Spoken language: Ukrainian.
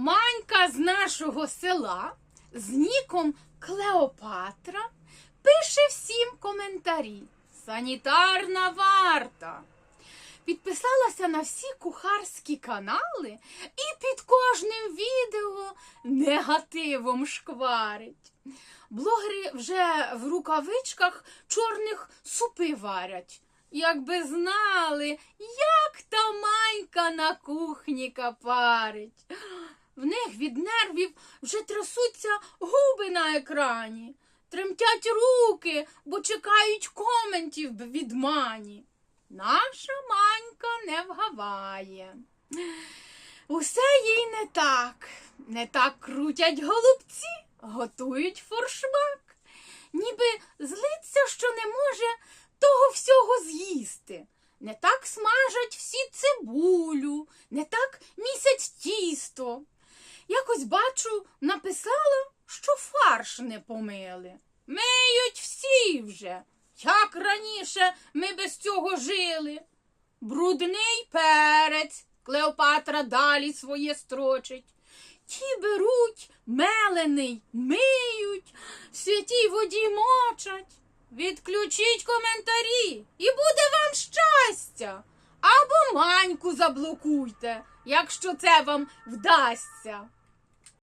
Манька з нашого села з ніком Клеопатра пише всім коментарі. Санітарна варта. Підписалася на всі кухарські канали і під кожним відео негативом шкварить. Блогери вже в рукавичках чорних супи варять. Якби знали, як та манька на кухні капарить. В них від нервів вже трясуться губи на екрані, тремтять руки, бо чекають коментів від мані. Наша манька не вгаває. Усе їй не так. Не так крутять голубці, готують форшмак. Ніби злиться, що не може того всього з'їсти. Не так смажать всі цибулю, не так місяць тісто. Якось бачу, написала, що фарш не помили. Миють всі вже. Як раніше ми без цього жили. Брудний перець, Клеопатра далі своє строчить. Ті беруть мелений, миють, святій воді мочать. Відключіть коментарі і буде вам щастя. Або маньку заблокуйте, якщо це вам вдасться.